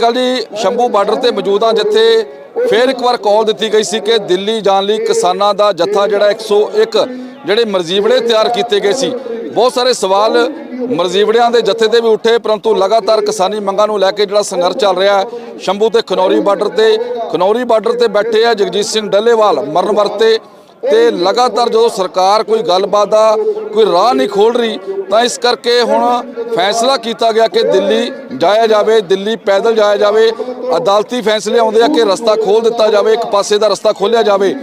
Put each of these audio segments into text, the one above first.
ਸਤਿ ਸ਼੍ਰੀ ਅਕਾਲ ਜੀ, ਸ਼ੰਭੂ ਬਾਰਡਰ ਤੇ ਮੌਜੂਦ ਹਾਂ, ਜਿੱਥੇ ਫਿਰ ਇੱਕ ਵਾਰ ਕਾਲ ਦਿੱਤੀ ਗਈ ਸੀ ਕਿ ਦਿੱਲੀ ਜਾਣ ਲਈ ਕਿਸਾਨਾਂ ਦਾ ਜੱਥਾ ਜਿਹੜਾ 101 ਜਿਹੜੇ ਮਰਜ਼ੀਵੜੇ ਤਿਆਰ ਕੀਤੇ ਗਏ ਸੀ। ਬਹੁਤ ਸਾਰੇ ਸਵਾਲ ਮਰਜ਼ੀਵੜਿਆਂ ਦੇ ਜੱਥੇ ਤੇ ਵੀ ਉੱਠੇ, ਪਰੰਤੂ ਲਗਾਤਾਰ ਕਿਸਾਨੀ ਮੰਗਾਂ ਨੂੰ ਲੈ ਕੇ ਜਿਹੜਾ ਸੰਘਰਸ਼ ਚੱਲ ਰਿਹਾ ਹੈ, ਸ਼ੰਭੂ ਤੇ ਖਨੌਰੀ ਬਾਰਡਰ ਤੇ, ਖਨੌਰੀ ਬਾਰਡਰ ਤੇ ਬੈਠੇ ਆ ਜਗਜੀਤ ਸਿੰਘ ਡੱਲੇਵਾਲ, ਮਰਨ ਵਰਤੇ ਤੇ ਲਗਾਤਾਰ ਜਦੋਂ ਸਰਕਾਰ ਕੋਈ ਗੱਲਬਾਤ ਦਾ ਕੋਈ ਰਾਹ ਨਹੀਂ ਖੋਲ ਰਹੀ, ਤਾਂ ਇਸ ਕਰਕੇ ਹੁਣ ਫੈਸਲਾ ਕੀਤਾ ਗਿਆ ਕਿ ਦਿੱਲੀ ਜਾਇਆ ਜਾਵੇ, ਦਿੱਲੀ ਪੈਦਲ ਜਾਇਆ ਜਾਵੇ, ਅਦਾਲਤੀ ਫੈਸਲੇ ਆਉਂਦੇ ਆ ਕਿ ਰਸਤਾ ਖੋਲ ਦਿੱਤਾ ਜਾਵੇ, ਇੱਕ ਪਾਸੇ ਦਾ ਰਸਤਾ ਖੋਲ੍ਹਿਆ ਜਾਵੇ।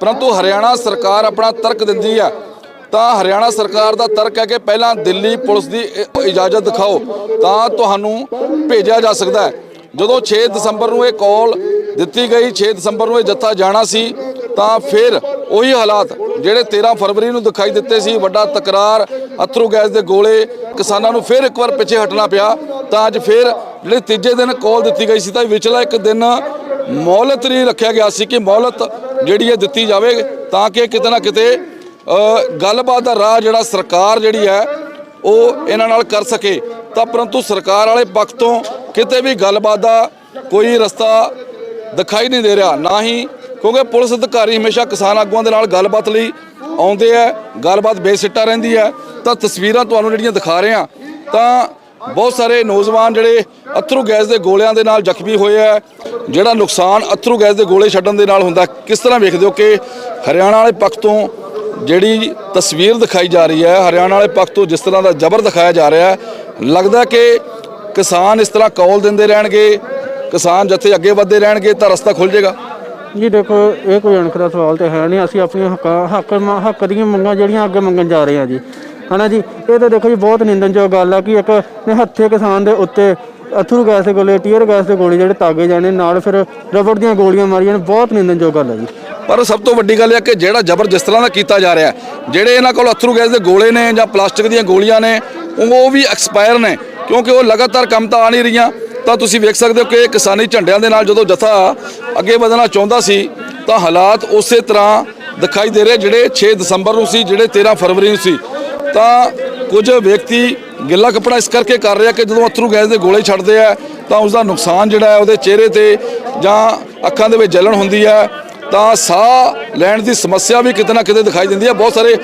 ਪਰੰਤੂ ਹਰਿਆਣਾ ਸਰਕਾਰ ਆਪਣਾ ਤਰਕ ਦਿੰਦੀ ਆ। ਤਾਂ ਹਰਿਆਣਾ ਸਰਕਾਰ ਦਾ ਤਰਕ ਹੈ ਕਿ ਪਹਿਲਾਂ ਦਿੱਲੀ ਪੁਲਿਸ ਦੀ ਇਜਾਜ਼ਤ ਦਿਖਾਓ, ਤਾਂ ਤੁਹਾਨੂੰ ਭੇਜਿਆ ਜਾ ਸਕਦਾ ਹੈ। ਜਦੋਂ 6 ਦਸੰਬਰ ਨੂੰ ਇਹ ਕਾਲ ਦਿੱਤੀ ਗਈ 6 ਦਸੰਬਰ ਨੂੰ ਇਹ ਜੱਥਾ ਜਾਣਾ ਸੀ, ਤਾਂ ਫਿਰ ਉਹੀ ਹਾਲਾਤ ਜਿਹੜੇ 13 ਫਰਵਰੀ ਨੂੰ ਦਿਖਾਈ ਦਿੱਤੇ ਸੀ, ਵੱਡਾ ਤਕਰਾਰ, ਅਥਰੂ ਗੈਸ ਦੇ ਗੋਲੇ, ਕਿਸਾਨਾਂ ਨੂੰ ਫਿਰ ਇੱਕ ਵਾਰ ਪਿੱਛੇ ਹਟਣਾ ਪਿਆ। ਤਾਂ ਅੱਜ ਫਿਰ ਜਿਹੜੇ ਤੀਜੇ ਦਿਨ ਕਾਲ ਦਿੱਤੀ ਗਈ ਸੀ, ਤਾਂ ਵਿਚਲਾ ਇੱਕ ਦਿਨ ਮੌਲਤ ਨਹੀਂ ਰੱਖਿਆ ਗਿਆ ਸੀ ਕਿ ਮੌਲਤ ਜਿਹੜੀ ਹੈ ਦਿੱਤੀ ਜਾਵੇ, ਤਾਂ ਕਿ ਕਿਤੇ ਨਾ ਕਿਤੇ ਗੱਲਬਾਤ ਦਾ ਰਾਹ ਜਿਹੜਾ ਸਰਕਾਰ ਜਿਹੜੀ ਹੈ, ਉਹ ਇਹਨਾਂ ਨਾਲ ਕਰ ਸਕੇ। ਤਾਂ ਪਰੰਤੂ ਸਰਕਾਰ ਵਾਲੇ ਪੱਖ ਤੋਂ ਕਿਤੇ ਵੀ ਗੱਲਬਾਤ ਦਾ ਕੋਈ ਰਸਤਾ ਦਿਖਾਈ ਨਹੀਂ ਦੇ ਰਿਹਾ, ਨਾ ਹੀ ਕਿਉਂਕਿ ਪੁਲਿਸ ਅਧਿਕਾਰੀ ਹਮੇਸ਼ਾ ਕਿਸਾਨ ਆਗੂਆਂ ਦੇ ਨਾਲ ਗੱਲਬਾਤ ਲਈ ਆਉਂਦੇ ਆ, ਗੱਲਬਾਤ ਬੇਸਿੱਟਾ ਰਹਿੰਦੀ ਹੈ ਤਾਂ ਤਸਵੀਰਾਂ ਤੁਹਾਨੂੰ ਜਿਹੜੀਆਂ ਦਿਖਾ ਰਹੇ ਆ ਤਾਂ ਬਹੁਤ ਸਾਰੇ ਨੌਜਵਾਨ ਜਿਹੜੇ ਅਥਰੂ ਗੈਸ ਦੇ ਗੋਲਿਆਂ ਦੇ ਨਾਲ ਜ਼ਖਮੀ ਹੋਏ ਆ। ਜਿਹੜਾ ਨੁਕਸਾਨ ਅਥਰੂ ਗੈਸ ਦੇ ਗੋਲੇ ਛੱਡਣ ਦੇ ਨਾਲ ਹੁੰਦਾ, ਕਿਸ ਤਰ੍ਹਾਂ ਵੇਖਦੇ ਹੋ ਕਿ ਹਰਿਆਣਾ ਵਾਲੇ ਪੱਖ ਤੋਂ ਜਿਹੜੀ ਤਸਵੀਰ ਦਿਖਾਈ ਜਾ ਰਹੀ ਹੈ, ਹਰਿਆਣਾ ਵਾਲੇ ਪੱਖ ਤੋਂ ਜਿਸ ਤਰ੍ਹਾਂ ਦਾ ਜ਼ਬਰ ਦਿਖਾਇਆ ਜਾ ਰਿਹਾ ਹੈ, ਲੱਗਦਾ ਕਿ ਕਿਸਾਨ ਇਸ ਤਰ੍ਹਾਂ ਕੌਲ ਦਿੰਦੇ ਰਹਿਣਗੇ, ਕਿਸਾਨ ਜੱਥੇ ਅੱਗੇ ਵਧਦੇ ਰਹਿਣਗੇ ਤਾਂ ਰਸਤਾ ਖੁੱਲ ਜਾਏਗਾ। ਜੀ ਦੇਖੋ, ਇਹ ਕੋਈ ਅਣਖ ਦਾ ਸਵਾਲ ਤੇ ਹੈ ਨਹੀਂ। ਅਸੀਂ ਆਪਣੀਆਂ ਹੱਕਾਂ, ਹੱਕ ਹੱਕ ਦੀਆਂ ਮੰਗਾਂ ਜਿਹੜੀਆਂ ਅੱਗੇ ਮੰਗਣ ਜਾ ਰਹੇ ਹਾਂ ਜੀ। ਹਨਾ ਜੀ? ਇਹ ਤਾਂ ਦੇਖੋ ਜੀ, ਬਹੁਤ ਨਿੰਦਨਯੋਗ ਗੱਲ ਆ ਕਿ ਇੱਕ ਨਿਹੱਥੇ ਕਿਸਾਨ ਦੇ ਉੱਤੇ ਅਥਰੂ ਗੈਸ ਦੇ ਗੋਲੇ, ਟੀਅਰ ਗੈਸ ਦੇ ਗੋਲੇ ਜਿਹੜੇ ਤਾਗੇ ਜਾਣੇ, ਨਾਲ ਫਿਰ ਰਬੜ ਦੀਆਂ ਗੋਲੀਆਂ ਮਾਰੀਆਂ ਨੇ। ਬਹੁਤ ਨਿੰਦਨਯੋਗ ਗੱਲ ਆ ਜੀ। ਪਰ ਸਭ ਤੋਂ ਵੱਡੀ ਗੱਲ ਇਹ ਹੈ ਕਿ ਜਿਹੜਾ ਜ਼ਬਰ ਜਿਸ ਤਰ੍ਹਾਂ ਦਾ ਕੀਤਾ ਜਾ ਰਿਹਾ ਜਿਹੜੇ ਇਹਨਾਂ ਕੋਲ ਅਥਰੂ ਗੈਸ ਦੇ ਗੋਲੇ ਨੇ ਜਾਂ ਪਲਾਸਟਿਕ ਦੀਆਂ ਗੋਲੀਆਂ ਨੇ, ਉਹ ਵੀ ਐਕਸਪਾਇਰ ਨੇ। ਕਿਉਂਕਿ ਉਹ ਲਗਾਤਾਰ ਕੰਮ ਤਾਂ ਆ ਨਹੀਂ ਰਹੀਆਂ। ਤਾਂ ਤੁਸੀਂ ਵੇਖ ਸਕਦੇ ਹੋ ਕਿ ਕਿਸਾਨੀ ਝੰਡਿਆਂ ਦੇ ਨਾਲ ਜਦੋਂ ਜਥਾ ਅੱਗੇ ਵਧਣਾ ਚਾਹੁੰਦਾ ਸੀ, ਤਾਂ ਹਾਲਾਤ ਉਸੇ ਤਰ੍ਹਾਂ ਦਿਖਾਈ ਦੇ ਰਹੇ ਜਿਹੜੇ 6 ਦਸੰਬਰ ਨੂੰ ਸੀ, ਜਿਹੜੇ 13 ਫਰਵਰੀ ਨੂੰ ਸੀ। ਤਾਂ ਕੁਝ ਵਿਅਕਤੀ ਗਿੱਲਾ ਕੱਪੜਾ ਇਸ ਕਰਕੇ ਕਰ ਰਿਹਾ ਕਿ ਜਦੋਂ ਅਥਰੂ ਗੈਸ ਦੇ ਗੋਲੇ ਛੱਡਦੇ ਆ, ਤਾਂ ਉਸ ਦਾ ਨੁਕਸਾਨ ਜਿਹੜਾ ਹੈ ਉਹਦੇ ਚਿਹਰੇ ਤੇ ਜਾਂ ਅੱਖਾਂ ਦੇ ਵਿੱਚ ਜਲਣ ਹੁੰਦੀ ਹੈ। ਤਾਂ ਸਾਹ ਲੈਣ ਦੀ ਸਮੱਸਿਆ ਵੀ ਕਿਤੇ ਨਾ ਕਿਤੇ ਦਿਖਾਈ ਦਿੰਦੀ ਹੈ। ਬਹੁਤ ਸਾਰੇ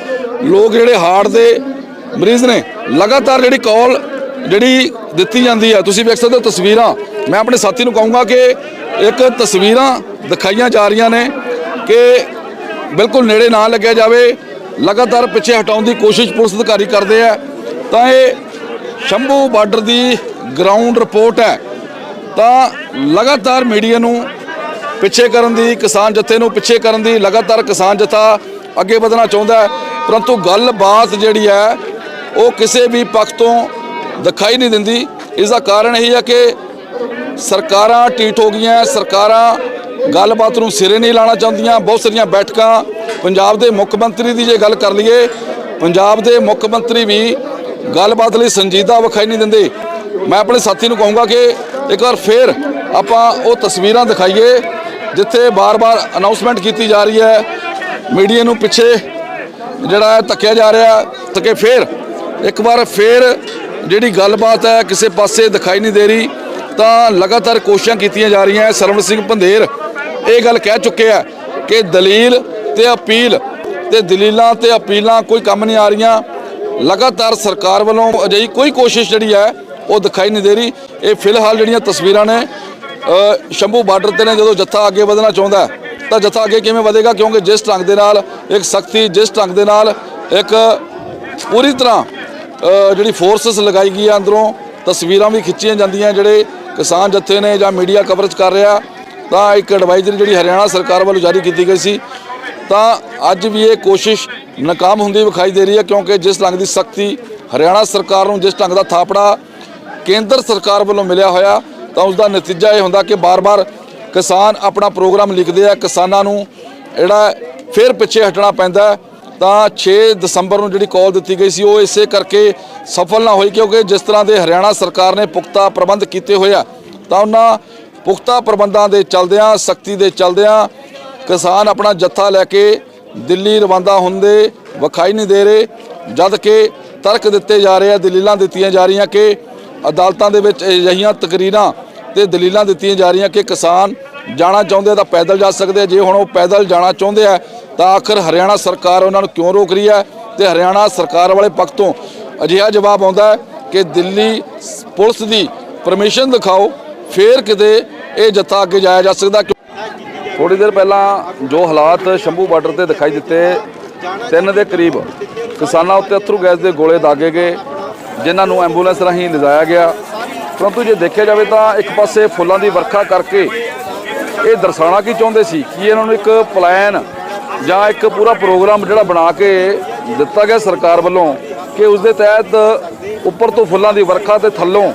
ਲੋਕ ਜਿਹੜੇ ਹਾਰਟ ਦੇ ਮਰੀਜ਼ ਨੇ, ਲਗਾਤਾਰ ਜਿਹੜੀ ਕਾਲ ਜਿਹੜੀ ਦਿੱਤੀ ਜਾਂਦੀ ਹੈ, ਤੁਸੀਂ ਵੇਖ ਸਕਦੇ ਹੋ ਤਸਵੀਰਾਂ, ਮੈਂ ਆਪਣੇ ਸਾਥੀ ਨੂੰ ਕਹੂੰਗਾ ਕਿ ਇੱਕ ਤਸਵੀਰਾਂ ਦਿਖਾਈਆਂ ਜਾ ਰਹੀਆਂ ਨੇ ਕਿ ਬਿਲਕੁਲ ਨੇੜੇ ਨਾ ਲੱਗਿਆ ਜਾਵੇ, ਲਗਾਤਾਰ ਪਿੱਛੇ ਹਟਾਉਣ ਦੀ ਕੋਸ਼ਿਸ਼ ਪੁਲਿਸ ਅਧਿਕਾਰੀ ਕਰਦੇ ਆ। ਤਾਂ ਇਹ ਸ਼ੰਭੂ ਬਾਰਡਰ ਦੀ ਗਰਾਊਂਡ ਰਿਪੋਰਟ ਹੈ। ਤਾਂ ਲਗਾਤਾਰ ਮੀਡੀਆ ਨੂੰ ਪਿੱਛੇ ਕਰਨ ਦੀ, ਕਿਸਾਨ ਜਥੇ ਨੂੰ ਪਿੱਛੇ ਕਰਨ ਦੀ, ਲਗਾਤਾਰ ਕਿਸਾਨ ਜਥਾ ਅੱਗੇ ਵਧਣਾ ਚਾਹੁੰਦਾ ਹੈ। ਪਰੰਤੂ ਗੱਲਬਾਤ ਜਿਹੜੀ ਹੈ, ਉਹ ਕਿਸੇ ਵੀ ਪੱਖ ਤੋਂ ਦਿਖਾਈ ਨਹੀਂ ਦਿੰਦੀ। ਇਸ ਦਾ ਕਾਰਨ ਇਹ ਹੈ ਕਿ ਸਰਕਾਰਾਂ ਟੀਟ ਹੋ ਗਈਆਂ, ਸਰਕਾਰਾਂ ਗੱਲਬਾਤ ਨੂੰ ਸਿਰੇ ਨਹੀਂ ਲਾਣਾ ਚਾਹੁੰਦੀਆਂ, ਬਹੁਤ ਸਾਰੀਆਂ ਬੈਠਕਾਂ ਪੰਜਾਬ ਦੇ ਮੁੱਖ ਮੰਤਰੀ ਦੀ ਜੇ ਗੱਲ ਕਰ ਲਈਏ, ਪੰਜਾਬ ਦੇ ਮੁੱਖ ਮੰਤਰੀ ਵੀ ਗੱਲਬਾਤ ਲਈ ਸੰਜੀਦਾ ਵਿਖਾਈ ਨਹੀਂ ਦਿੰਦੇ। ਮੈਂ ਆਪਣੇ ਸਾਥੀ ਨੂੰ ਕਹੂੰਗਾ ਕਿ ਇੱਕ ਵਾਰ ਫੇਰ ਆਪਾਂ ਉਹ ਤਸਵੀਰਾਂ ਦਿਖਾਈਏ, ਜਿੱਥੇ ਬਾਰ-ਬਾਰ ਅਨਾਉਂਸਮੈਂਟ ਕੀਤੀ ਜਾ ਰਹੀ ਹੈ। ਮੀਡੀਆ ਨੂੰ ਪਿੱਛੇ ਜਿਹੜਾ ਹੈ ਧੱਕਿਆ ਜਾ ਰਿਹਾ ਤਾਂ ਕਿ ਫੇਰ, ਇੱਕ ਵਾਰ ਫੇਰ ਜਿਹੜੀ ਗੱਲਬਾਤ ਹੈ ਕਿਸੇ ਪਾਸੇ ਦਿਖਾਈ ਨਹੀਂ ਦੇ ਰਹੀ। ਤਾਂ ਲਗਾਤਾਰ ਕੋਸ਼ਿਸ਼ਾਂ ਕੀਤੀਆਂ ਜਾ ਰਹੀਆਂ ਸਰਵਣ ਸਿੰਘ ਪੰਧੇਰ ਇਹ ਗੱਲ ਕਹਿ ਚੁੱਕੇ ਆ ਕਿ ਦਲੀਲ ਤੇ ਅਪੀਲ ਤੇ ਦਲੀਲਾਂ ਤੇ ਅਪੀਲਾਂ ਕੋਈ ਕੰਮ ਨਹੀਂ ਆ ਰਹੀਆਂ। ਲਗਾਤਾਰ ਸਰਕਾਰ ਵੱਲੋਂ ਅਜਿਹੀ ਕੋਈ ਕੋਸ਼ਿਸ਼ ਜਿਹੜੀ ਹੈ, ਉਹ ਦਿਖਾਈ ਨਹੀਂ ਦੇ ਰਹੀ। ਇਹ ਫਿਲਹਾਲ ਜਿਹੜੀਆਂ ਤਸਵੀਰਾਂ ਨੇ ਸ਼ੰਭੂ ਬਾਰਡਰ ਤੇ ਨੇ, ਜਦੋਂ ਜੱਥਾ ਅੱਗੇ ਵਧਣਾ ਚਾਹੁੰਦਾ ਤਾਂ ਜੱਥਾ ਅੱਗੇ ਕਿਵੇਂ ਵਧੇਗਾ? ਕਿਉਂਕਿ ਜਿਸ ਢੰਗ ਦੇ ਨਾਲ, ਇੱਕ ਸਖਤੀ ਜਿਸ ਢੰਗ ਦੇ ਨਾਲ, ਇੱਕ ਪੂਰੀ ਤਰ੍ਹਾਂ ਜਿਹੜੀ ਫੋਰਸਸ ਲਗਾਈ ਗਈ ਆ ਅੰਦਰੋਂ, ਤਸਵੀਰਾਂ ਵੀ ਖਿੱਚੀਆਂ ਜਾਂਦੀਆਂ ਜਿਹੜੇ ਕਿਸਾਨ ਜੱਥੇ ਨੇ ਜਾਂ ਮੀਡੀਆ ਕਵਰੇਜ ਕਰ ਰਿਹਾ, ਤਾਂ ਇੱਕ ਐਡਵਾਈਜ਼ਰੀ ਜਿਹੜੀ ਹਰਿਆਣਾ ਸਰਕਾਰ ਵੱਲੋਂ ਜਾਰੀ ਕੀਤੀ ਗਈ ਸੀ। ਤਾਂ ਅੱਜ ਵੀ ਇਹ ਕੋਸ਼ਿਸ਼ ਨਾਕਾਮ ਹੁੰਦੀ ਵਿਖਾਈ ਦੇ ਰਹੀ ਹੈ, ਕਿਉਂਕਿ ਜਿਸ ਢੰਗ ਦੀ ਸਖਤੀ ਹਰਿਆਣਾ ਸਰਕਾਰ ਨੂੰ, ਜਿਸ ਢੰਗ ਦਾ ਥਾਪੜਾ ਕੇਂਦਰ ਸਰਕਾਰ ਵੱਲੋਂ ਮਿਲਿਆ ਹੋਇਆ, ਤਾਂ ਉਸ ਦਾ ਨਤੀਜਾ ਇਹ ਹੁੰਦਾ ਕਿ ਬਾਰ-ਬਾਰ ਕਿਸਾਨ ਆਪਣਾ ਪ੍ਰੋਗਰਾਮ ਲਿਖਦੇ ਆ, ਕਿਸਾਨਾਂ ਨੂੰ ਜਿਹੜਾ ਫਿਰ ਪਿੱਛੇ ਹਟਣਾ ਪੈਂਦਾ ਤਾਂ 6 ਦਸੰਬਰ ਨੂੰ ਜਿਹੜੀ ਕਾਲ ਦਿੱਤੀ ਗਈ ਸੀ, ਉਹ ਇਸੇ ਕਰਕੇ ਸਫਲ ਨਾ ਹੋਈ, ਕਿਉਂਕਿ ਜਿਸ ਤਰ੍ਹਾਂ ਦੇ ਹਰਿਆਣਾ ਸਰਕਾਰ ਨੇ ਪੁਖਤਾ ਪ੍ਰਬੰਧ ਕੀਤੇ ਹੋਏ ਆ, ਤਾਂ ਉਹਨਾਂ ਪੁਖਤਾ ਪ੍ਰਬੰਧਾਂ ਦੇ ਚਲਦਿਆਂ, ਸਖਤੀ ਦੇ ਚਲਦਿਆਂ ਕਿਸਾਨ ਆਪਣਾ ਜੱਥਾ ਲੈ ਕੇ ਦਿੱਲੀ ਰਵਾਂਦਾ ਹੁੰਦੇ ਵਿਖਾਈ ਨਹੀਂ ਦੇ ਰਹੇ, ਜਦ ਕਿ ਤਰਕ ਦਿੱਤੇ ਜਾ ਰਹੇ ਆ, ਦਲੀਲਾਂ ਦਿੱਤੀਆਂ ਜਾ ਰਹੀਆਂ ਕਿ ਅਦਾਲਤਾਂ ਦੇ ਵਿੱਚ ਅਜਿਹੀਆਂ ਤਕਰੀਰਾਂ ਤੇ ਦਲੀਲਾਂ ਦਿੱਤੀਆਂ ਜਾ ਰਹੀਆਂ ਕਿ ਕਿਸਾਨ ਜਾਣਾ ਚਾਹੁੰਦੇ ਤਾਂ ਪੈਦਲ ਜਾ ਸਕਦੇ ਜੇ ਹੁਣ ਉਹ ਪੈਦਲ ਜਾਣਾ ਚਾਹੁੰਦੇ ਆ, ਤਾਂ ਆਖਰ ਹਰਿਆਣਾ ਸਰਕਾਰ ਉਹਨਾਂ ਨੂੰ ਕਿਉਂ ਰੋਕ ਰਹੀ ਹੈ ਤੇ ਹਰਿਆਣਾ ਸਰਕਾਰ ਵਾਲੇ ਪੱਖ ਤੋਂ ਅਜਿਹਾ ਜਵਾਬ ਆਉਂਦਾ ਕਿ ਦਿੱਲੀ ਪੁਲਿਸ ਦੀ ਪਰਮਿਸ਼ਨ ਦਿਖਾਓ ਫੇਰ ਕਿਤੇ ਇਹ ਜੱਥਾ ਅੱਗੇ ਜਾਇਆ ਜਾ ਸਕਦਾ। ਥੋੜੀ ਦੇਰ ਪਹਿਲਾਂ ਜੋ ਹਾਲਾਤ ਸ਼ੰਭੂ ਬਾਰਡਰ ਤੇ ਦਿਖਾਈ ਦਿੱਤੇ, ਤਿੰਨ ਦੇ ਕਰੀਬ ਕਿਸਾਨਾਂ ਉੱਤੇ ਅਥਰੂ ਗੈਸ ਦੇ ਗੋਲੇ ਦਾਗੇ ਗਏ, ਜਿਨ੍ਹਾਂ ਨੂੰ ਐਂਬੂਲੈਂਸ ਰਾਹੀਂ ਲਿਜਾਇਆ ਗਿਆ। ਪਰੰਤੂ ਜੇ ਦੇਖਿਆ ਜਾਵੇ ਤਾਂ ਇੱਕ ਪਾਸੇ ਫੁੱਲਾਂ ਦੀ ਵਰਖਾ ਕਰਕੇ ਇਹ ਦਰਸਾਉਣਾ ਕੀ ਚਾਹੁੰਦੇ ਸੀ ਕਿ ਇਹਨਾਂ ਨੂੰ ਇੱਕ ਪਲਾਨ ਜਾਂ ਇੱਕ ਪੂਰਾ ਪ੍ਰੋਗਰਾਮ ਜਿਹੜਾ ਬਣਾ ਕੇ ਦਿੱਤਾ ਗਿਆ ਸਰਕਾਰ ਵੱਲੋਂ ਕਿ ਉਸ ਦੇ ਤਹਿਤ ਉੱਪਰ ਤੋਂ ਫੁੱਲਾਂ ਦੀ ਵਰਖਾ ਤੇ ਥੱਲੋਂ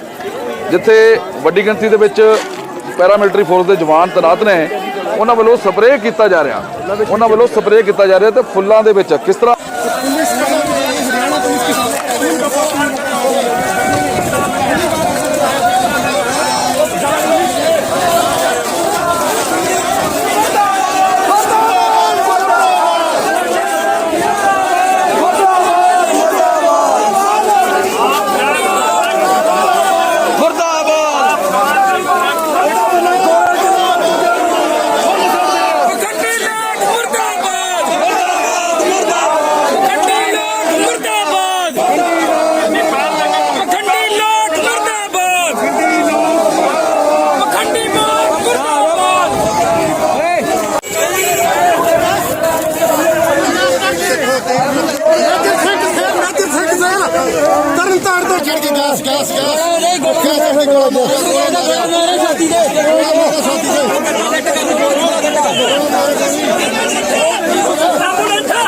ਜਿੱਥੇ ਵੱਡੀ ਗਿਣਤੀ ਦੇ ਵਿੱਚ ਪੈਰਾਮਿਲਟਰੀ ਫੋਰਸ ਦੇ ਜਵਾਨ ਤੈਨਾਤ ਨੇ, ਉਹਨਾਂ ਵੱਲੋਂ ਸਪਰੇਅ ਕੀਤਾ ਜਾ ਰਿਹਾ। ਉਹਨਾਂ ਵੱਲੋਂ ਸਪਰੇਅ ਕੀਤਾ ਜਾ ਰਿਹਾ ਤੇ ਫੁੱਲਾਂ ਦੇ ਵਿੱਚ ਕਿਸ ਤਰ੍ਹਾਂ ਮੇਰੇ ਸਾਥੀ ਦੇ ਮੇਰੇ ਸਾਥੀ ਦੇ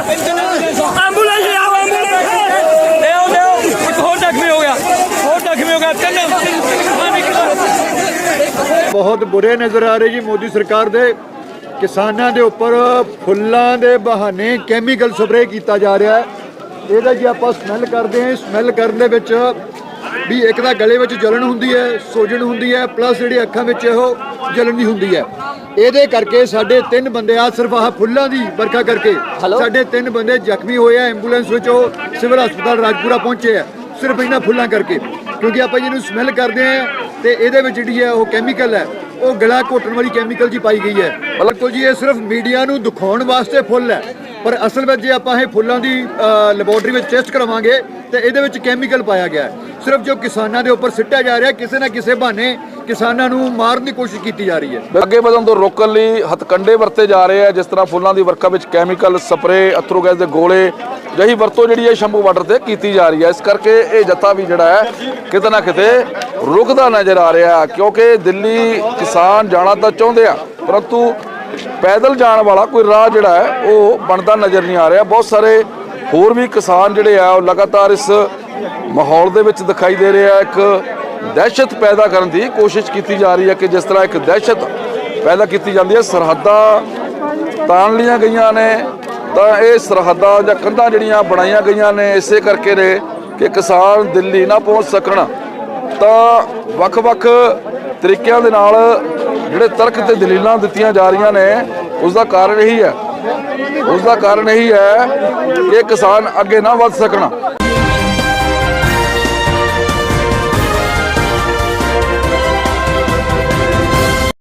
ਐਂਬੂਲੈਂਸ ਲਿਆਓ ਐਂਬੂਲੈਂਸ ਲਿਆਓ ਲਿਆਓ ਇੱਕ ਹੋਰ ਜ਼ਖਮੀ ਹੋ ਗਿਆ ਹੋਰ ਜ਼ਖਮੀ ਹੋ ਗਿਆ ਤਿੰਨ ਬਹੁਤ ਬੁਰੇ ਨਜ਼ਰ ਆ ਰਹੇ ਜੀ ਮੋਦੀ ਸਰਕਾਰ ਦੇ। ਕਿਸਾਨਾਂ ਦੇ ਉੱਪਰ ਫੁੱਲਾਂ ਦੇ ਬਹਾਨੇ ਕੈਮੀਕਲ ਸਪਰੇਅ ਕੀਤਾ ਜਾ ਰਿਹਾ ਹੈ। ਇਹਦਾ ਜੇ ਆਪਾਂ ਸਮੈਲ ਕਰਦੇ ਹਾਂ। ਸਮੈਲ ਕਰਨ ਦੇ ਵਿੱਚ ਵੀ ਇੱਕ ਤਾਂ ਗਲੇ ਵਿੱਚ ਜਲਨ ਹੁੰਦੀ ਹੈ ਸੋਜਣ ਹੁੰਦੀ ਹੈ ਪਲੱਸ ਜਿਹੜੀ ਅੱਖਾਂ ਵਿੱਚ ਉਹ ਜਲਨ ਵੀ ਹੁੰਦੀ ਹੈ। ਇਹਦੇ ਕਰਕੇ ਸਾਡੇ ਤਿੰਨ ਬੰਦੇ ਆ ਸਿਰਫ ਆਹ ਫੁੱਲਾਂ ਦੀ ਵਰਖਾ ਕਰਕੇ ਸਾਡੇ ਤਿੰਨ ਬੰਦੇ ਜ਼ਖਮੀ ਹੋਏ ਆ ਐਂਬੂਲੈਂਸ ਵਿੱਚ ਉਹ ਸਿਵਲ ਹਸਪਤਾਲ ਰਾਜਪੁਰਾ ਪਹੁੰਚੇ ਆ ਸਿਰਫ ਇਹਨਾਂ ਫੁੱਲਾਂ ਕਰਕੇ। ਕਿਉਂਕਿ ਆਪਾਂ ਜਿਹਨੂੰ ਸਮੈਲ ਕਰਦੇ ਆ ਤੇ ਇਹਦੇ ਵਿੱਚ ਜਿਹੜੀ ਹੈ ਉਹ ਕੈਮੀਕਲ ਹੈ ਉਹ ਗਲਾ ਘੋਟਣ ਵਾਲੀ ਕੈਮੀਕਲ ਜੀ ਪਾਈ ਗਈ ਹੈ। ਬਿਲਕੁਲ ਜੀ ਇਹ ਸਿਰਫ ਮੀਡੀਆ ਨੂੰ ਦਿਖਾਉਣ ਵਾਸਤੇ ਫੁੱਲ ਹੈ। ਪਰ ਅਸਲ ਵਿੱਚ ਜੇ ਆਪਾਂ ਇਹ ਫੁੱਲਾਂ ਦੀ ਲੈਬੋਰਟਰੀ ਵਿੱਚ ਟੈਸਟ ਕਰਾਵਾਂਗੇ, ਤੇ ਇਹਦੇ ਵਿੱਚ ਕੈਮੀਕਲ ਪਾਇਆ ਗਿਆ ਸਿਰਫ ਜੋ ਕਿਸਾਨਾਂ ਦੇ ਉੱਪਰ ਸਿੱਟਿਆ ਜਾ ਰਿਹਾ, ਕਿਸੇ ਨਾ ਕਿਸੇ ਬਹਾਨੇ ਕਿਸਾਨਾਂ ਨੂੰ ਮਾਰਨ ਦੀ ਕੋਸ਼ਿਸ਼ ਕੀਤੀ ਜਾ ਰਹੀ ਹੈ। ਅੱਗੇ ਵਧਣ ਤੋਂ ਰੋਕਣ ਲਈ ਹਥਕੰਡੇ ਵਰਤੇ ਜਾ ਰਹੇ ਆ, ਜਿਸ ਤਰ੍ਹਾਂ ਫੁੱਲਾਂ ਦੀ ਵਰਖਾ ਵਿੱਚ ਕੈਮੀਕਲ ਸਪਰੇਅ ਅਥਰੂ ਗੈਸ ਦੇ ਗੋਲੇ ਜਹੀ ਵਰਤੋਂ ਜਿਹੜੀ ਹੈ ਸ਼ੰਭੂ ਬਾਰਡਰ ਤੇ ਕੀਤੀ ਜਾ ਰਹੀ ਹੈ। ਇਸ ਕਰਕੇ ਇਹ ਜੱਥਾ ਵੀ ਜਿਹੜਾ ਹੈ, ਕਿਤੇ ਨਾ ਕਿਤੇ ਰੁਕਦਾ ਨਜ਼ਰ ਆ ਰਿਹਾ ਕਿਉਂਕਿ ਦਿੱਲੀ ਕਿਸਾਨ ਜਾਣਾ ਤਾਂ ਚਾਹੁੰਦੇ ਆ, ਪਰੰਤੂ ਪੈਦਲ ਜਾਣ ਵਾਲਾ ਕੋਈ ਰਾਹ ਜਿਹੜਾ ਹੈ, ਉਹ ਬਣਦਾ ਨਜ਼ਰ ਨਹੀਂ ਆ ਰਿਹਾ। ਬਹੁਤ ਸਾਰੇ ਹੋਰ ਵੀ ਕਿਸਾਨ ਜਿਹੜੇ ਆ, ਉਹ ਲਗਾਤਾਰ ਇਸ ਮਾਹੌਲ ਦੇ ਵਿੱਚ ਦਿਖਾਈ ਦੇ ਰਿਹਾ ਇੱਕ ਦਹਿਸ਼ਤ ਪੈਦਾ ਕਰਨ ਦੀ ਕੋਸ਼ਿਸ਼ ਕੀਤੀ ਜਾ ਰਹੀ ਹੈ ਕਿ ਜਿਸ ਤਰ੍ਹਾਂ ਇੱਕ ਦਹਿਸ਼ਤ ਪੈਦਾ ਕੀਤੀ ਜਾਂਦੀ ਹੈ, ਸਰਹੱਦਾਂ ਤਾਣ ਲੀਆਂ ਗਈਆਂ ਨੇ, ਤਾਂ ਇਹ ਸਰਹੱਦਾਂ ਜਾਂ ਕੰਧਾਂ ਜਿਹੜੀਆਂ ਬਣਾਈਆਂ ਗਈਆਂ ਨੇ, ਇਸੇ ਕਰਕੇ ਨੇ ਕਿ ਕਿਸਾਨ ਦਿੱਲੀ ਨਾ ਪਹੁੰਚ ਸਕਣ। ਤਾਂ ਵੱਖ-ਵੱਖ ਤਰੀਕਿਆਂ ਦੇ ਨਾਲ ਜਿਹੜੇ ਤਰਕ ਤੇ ਦਲੀਲਾਂ ਦਿੱਤੀਆਂ ਜਾ ਰਹੀਆਂ ਨੇ ਉਸ ਦਾ ਕਾਰਨ ਇਹੀ ਹੈ। ਉਸ ਦਾ ਕਾਰਨ ਇਹੀ ਹੈ ਕਿ ਕਿਸਾਨ ਅੱਗੇ ਨਾ ਵੱਧ ਸਕਣ।